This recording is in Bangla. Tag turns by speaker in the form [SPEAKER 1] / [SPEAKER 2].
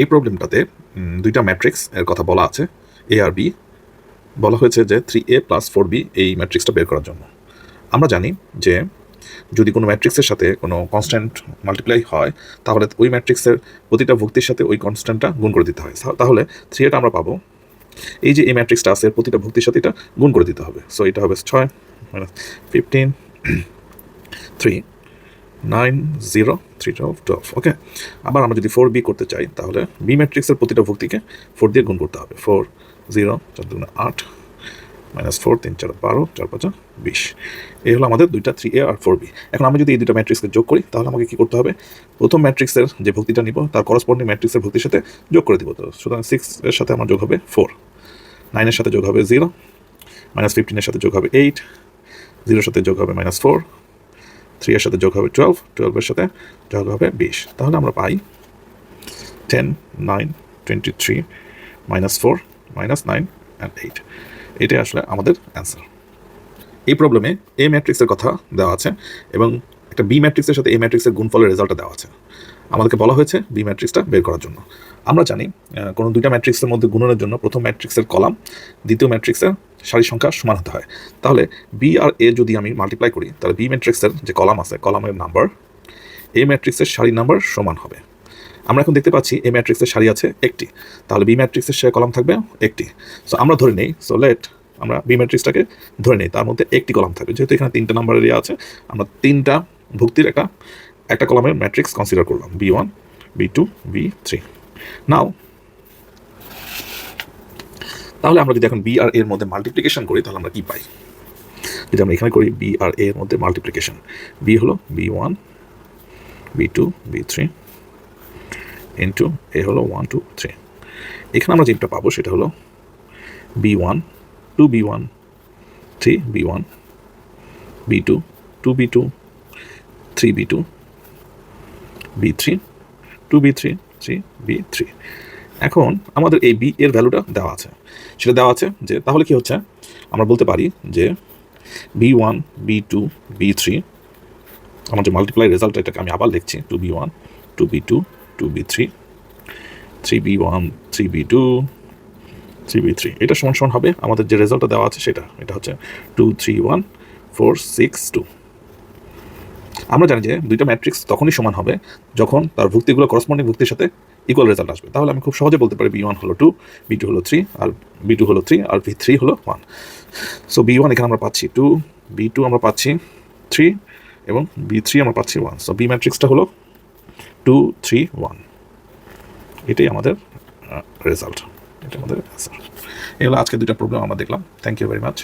[SPEAKER 1] এই প্রবলেমটাতে দুইটা ম্যাট্রিক্স এর কথা বলা আছে এ আর বি বলা হয়েছে যে three A plus four B এই ম্যাট্রিক্সটা বের করার জন্য। আমরা জানি যে যদি কোনো ম্যাট্রিক্সের সাথে কোনো কনস্ট্যান্ট মাল্টিপ্লাই হয়, তাহলে ওই ম্যাট্রিক্সের প্রতিটা ভুক্তির সাথে ওই কনস্ট্যান্টটা গুণ করে দিতে হয়। তাহলে থ্রি এটা আমরা পাবো। এই যে এই ম্যাট্রিক্সটা আছে, প্রতিটা ভুক্তির সাথে এটা গুণ করে দিতে হবে। সো এটা হবে ছয় fifteen three nine zero three twelve twelve okay আবার আমরা যদি ফোর বি করতে চাই, তাহলে বি ম্যাট্রিক্সের প্রতিটা ভুক্তিকে ফোর দিয়ে গুণ করতে হবে। ফোর জিরো চার দুগুণে আট মাইনাস ফোর তিন, চার, বারো, চার, পাঁচ, বিশ। এই হলো আমাদের দুইটা থ্রি এ আর ফোর বি এখন আমি যদি এই দুটো ম্যাট্রিক্সকে যোগ করি, তাহলে আমাকে কী করতে হবে? প্রথম ম্যাট্রিক্সের যে ভক্তিটা নিব, তার করসপন্ডিং ম্যাট্রিক্সের ভক্তির সাথে যোগ করে দিব। তো সুতরাং সিক্স এর সাথে আমার যোগ হবে ফোর নাইনের সাথে যোগ হবে জিরো মাইনাস ফিফটিনের সাথে যোগ হবে এইট জিরোর সাথে যোগ হবে মাইনাস ফোর থ্রি এর সাথে যোগ হবে টুয়েলভ টুয়েলভের সাথে যোগ হবে বিশ। তাহলে আমরা পাই ten nine twenty three minus four minus nine and eight এটাই আসলে আমাদের অ্যান্সার এই প্রবলেমে এ ম্যাট্রিক্সের কথা দেওয়া আছে এবং একটা বি ম্যাট্রিক্সের সাথে এ ম্যাট্রিক্সের গুণফলের রেজাল্টটা দেওয়া আছে। আমাদেরকে বলা হয়েছে বি ম্যাট্রিক্সটা বের করার জন্য। আমরা জানি কোনো দুইটা ম্যাট্রিক্সের মধ্যে গুণনের জন্য প্রথম ম্যাট্রিক্সের কলাম, দ্বিতীয় ম্যাট্রিক্সের সারি সংখ্যা সমান হতে হয়। তাহলে বি আর এ যদি আমি মাল্টিপ্লাই করি, তাহলে বি ম্যাট্রিক্সের যে কলাম আছে, কলামের নাম্বার এ ম্যাট্রিক্সের সারি নাম্বার সমান হবে। আমরা এখন দেখতে পাচ্ছি এ ম্যাট্রিক্সের সারি আছে একটি। তাহলে বি ম্যাট্রিক্সের সে কলাম থাকবে একটি। সো আমরা ধরে নেই। সো লেট আমরা বি ম্যাট্রিক্সটাকে ধরে নেই। তার মধ্যে একটি কলাম থাকবে। যেহেতু এখানে তিনটা নাম্বার এরিয়া আছে, আমরা তিনটা ভুক্তির একটা একটা কলামের ম্যাট্রিক্স কনসিডার করলাম B one B two B three now তাহলে আমরা যদি এখন বি আর এর মধ্যে মাল্টিপ্লিকেশন করি, তাহলে আমরা কি পাই? যদি আমরা এখানে করি বি আর এর মধ্যে মাল্টিপ্লিকেশন বি হলো B one B two B three into A হলো ওয়ান টু থ্রি এখানে আমরা যেটা পাবো সেটা হলো B one two B one three B one B two two B two three B two B three two B three three B three এখন আমাদের এই বি এর ভ্যালুটা দেওয়া আছে। সেটা দেওয়া আছে যে, তাহলে কি হচ্ছে? আমরা বলতে পারি যে B one B two B three আমার যে মাল্টিপ্লাই রেজাল্ট এটাকে আমি আবার লিখছি two B one two B two two B three three B one three B two three B three এটা সমান সমান হবে, আমাদের যে রেজাল্টটা দেওয়া আছে সেটা। এটা হচ্ছে two three one four six two আমরা জানি যে দুইটা ম্যাট্রিক্স তখনই সমান হবে যখন তার ভুক্তিগুলো করসপন্ডিং ভুক্তির সাথে ইকুয়াল রেজাল্ট আসবে। তাহলে আমি খুব সহজে বলতে পারি বি ওয়ান হলো টু বি টু হলো থ্রি আর বি টু হলো থ্রি আর বি থ্রি হলো ওয়ান সো বি ওয়ান এখানে আমরা পাচ্ছি টু বি টু আমরা পাচ্ছি থ্রি এবং বি থ্রি আমরা পাচ্ছি ওয়ান সো বি ম্যাট্রিক্সটা হলো টু থ্রি ওয়ান এটাই আমাদের রেজাল্ট এটা আমাদের অ্যান্সার এগুলো আজকে দুইটা প্রবলেম আমরা দেখলাম। Thank you very much